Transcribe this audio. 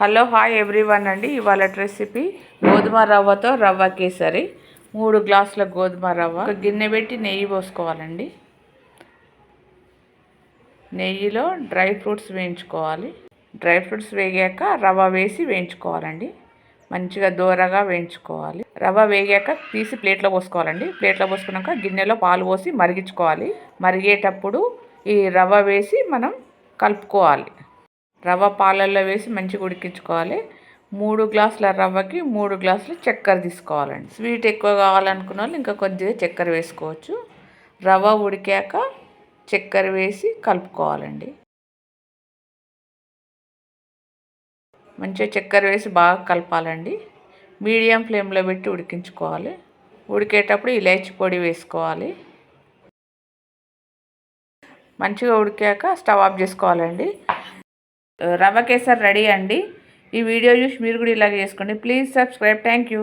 Hello hi everyone అండి. ఇవాళ recipe గోధుమ రవ్వతో రవ్వ కేసరి. మూడు గ్లాసుల గోధుమ రవ్వ. ఒక గిన్నె పెట్టి నెయ్యి పోసుకోవాలండి. నెయ్యిలో డ్రై ఫ్రూట్స్ వేయించుకోవాలి. డ్రై ఫ్రూట్స్ వేగాక రవ్వ వేసి వేయించుకోవాలండి. మంచిగా దూరగా వేయించుకోవాలి. రవ్వ వేగాక తీసి ప్లేట్లో పోసుకోవాలండి. ప్లేట్లో పోసుకున్నాక గిన్నెలో పాలు పోసి మరిగించుకోవాలి. మరిగేటప్పుడు ఈ రవ్వ వేసి మనం కలుపుకోవాలి. రవ్వ పాలల్లో వేసి మంచిగా ఉడికించుకోవాలి. మూడు గ్లాసుల రవ్వకి మూడు గ్లాసులు చక్కెర తీసుకోవాలండి. స్వీట్ ఎక్కువ కావాలనుకున్న వాళ్ళు ఇంకా కొద్దిగా చక్కెర వేసుకోవచ్చు. రవ్వ ఉడికాక చక్కెర వేసి కలుపుకోవాలండి. మంచిగా చక్కెర వేసి బాగా కలపాలండి. మీడియం ఫ్లేమ్లో పెట్టి ఉడికించుకోవాలి. ఉడికేటప్పుడు ఇలాచి పొడి వేసుకోవాలి. మంచిగా ఉడికాక స్టవ్ ఆఫ్ చేసుకోవాలండి. రవ్వ కేసరి రెడీ అండి. ఈ వీడియో చూసి మీరు కూడా ఇలాగే చేసుకోండి. Please subscribe. Thank you